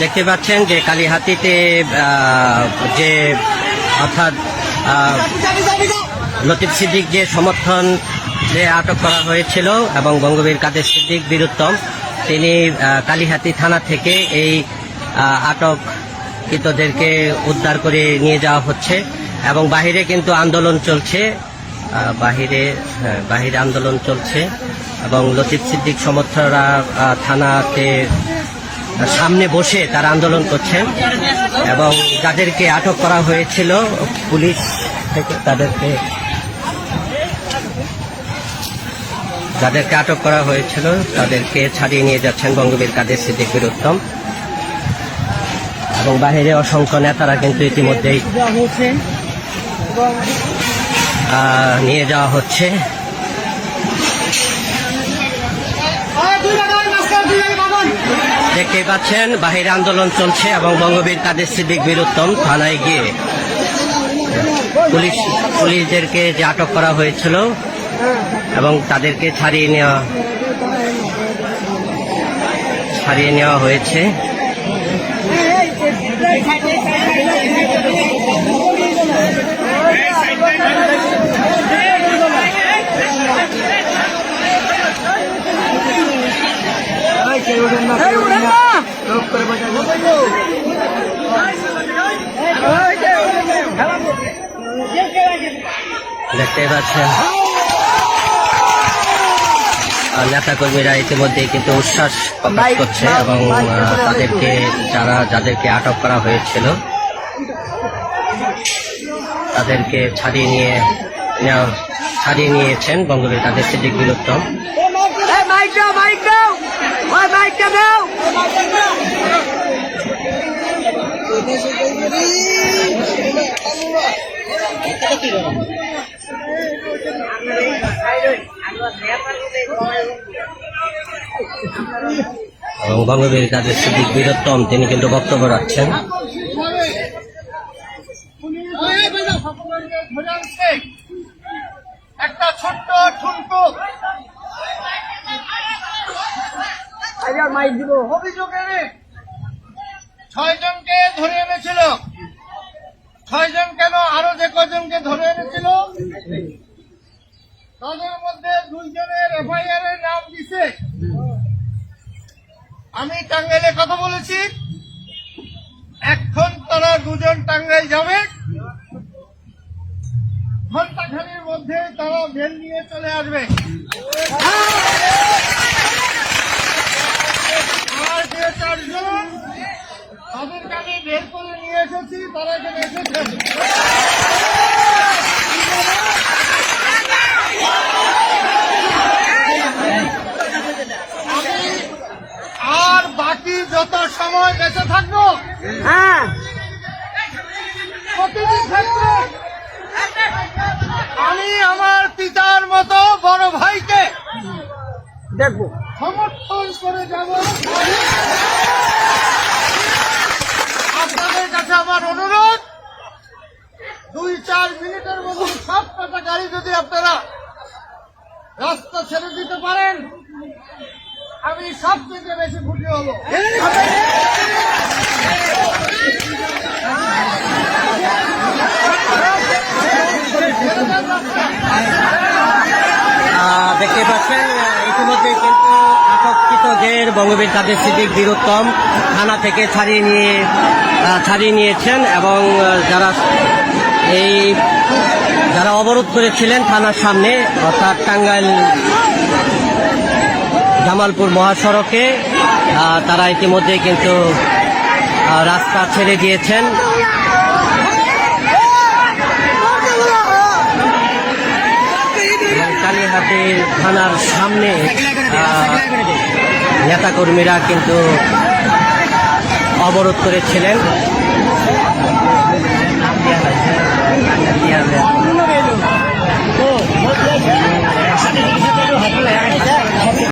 দেখতে পাচ্ছেন যে কালীহাতিতে যে অর্থাৎ লতিফ সিদ্দিক যে সমর্থন যে আটক করা হয়েছিল এবং বঙ্গবীর কাদের সিদ্দিক বীরুত্তম তিনি কালীহাতি থানা থেকে এই আহ, আটককৃতদেরকে উদ্ধার করে নিয়ে যাওয়া হচ্ছে এবং বাহিরে কিন্তু আন্দোলন চলছে বাহিরে হ্যাঁ, বাহিরে আন্দোলন চলছে এবং লতিফ সিদ্দিক সমর্থকরা আহ, থানাতে সামনে বসে তারা আন্দোলন করছেন এবং যাদেরকে আটক করা হয়েছিল। পুলিশ থেকে তাদেরকে যাদেরকে আটক করা হয়েছিল, তাদেরকে ছাড়িয়ে নিয়ে যাচ্ছেন বঙ্গবীর কাদের সিদ্দিক বীরুত্তম এবং বাহিরে অসংখ্য নেতারা কিন্তু ইতিমধ্যেই নিয়ে যাওয়া হচ্ছে। দেখতেই পাচ্ছেন, বাহির আন্দোলন চলছে এবং বঙ্গবীর কাদের সিদ্দিক বীরোত্তম থানায় গিয়ে পুলিশ, পুলিশদেরকে যে আটক করা হয়েছিল এবং তাদেরকে ছাড়িয়ে নেওয়া ছাড়িয়ে নেওয়া হয়েছে। দেখতে পাচ্ছেন। আর নেতাকর্মীরা ইতিমধ্যে কিন্তু উচ্ছ্বাস প্রকাশ করছে এবং তাদেরকে যারা যাদেরকে আটক করা হয়েছিল তাদেরকে ছাড়িয়ে নিয়ে ছাড়িয়ে নিয়েছেন। বঙ্গবীর কাদের Siddique Bir Uttom Mike, go, go! এবং বঙ্গবীর কাদের সিদ্দিক বীরুত্তম তিনি কিন্তু বক্তব্য রাখছেন। একটা ছোট্ট ঠুনকো। মাইক দিব। অভিযোগের ছয় জনকে ধরে এনেছিল। ছয় জন কেন আরও যে কজনকে ধরে এনেছিল? তাদের মধ্যে দুইজনের এফআইআর এর নাম দিছে। আমি টাঙ্গাইলে কথা বলেছি। এখন তারা দুজন টাঙ্গাইল যাবে। ঘন্টাখানির মধ্যে তারা বেল নিয়ে চলে আসবে আর যে চারজন তাদেরকে আমি বের করে নিয়ে এসেছি তারা এখানে এসেছেন আমি আর বাকি যত সময় বেঁচে থাকব হ্যাঁ। প্রতিটি ক্ষেত্রে আমি আমার পিতার মতো বড় ভাইকে দেখব। সমর্থন করে যাব। আপনাদের কাছে আমার অনুরোধ দুই চার মিনিটের মধ্যে সব কটা গাড়ি যদি আপনারা রাস্তা ছেড়ে দিতে পারেন আমি সব থেকে বেশি খুশি হব। দেখতে পাচ্ছেন ইতিমধ্যে কিন্তু আটককৃতদের বঙ্গবীর কাদের সিদ্দিক বীরুত্তম থানা থেকে ছাড়িয়ে নিয়ে ছাড়িয়ে নিয়েছেন এবং যারা এই, যারা অবরোধ করেছিলেন থানার সামনে, অর্থাৎ টাঙ্গাইল জামালপুর মহাসড়কে তারা ইতিমধ্যে কিন্তু রাস্তা ছেড়ে দিয়েছেন। কালীহাটি থানার সামনে নেতাকর্মীরা কিন্তু অবরোধ করেছিলেন।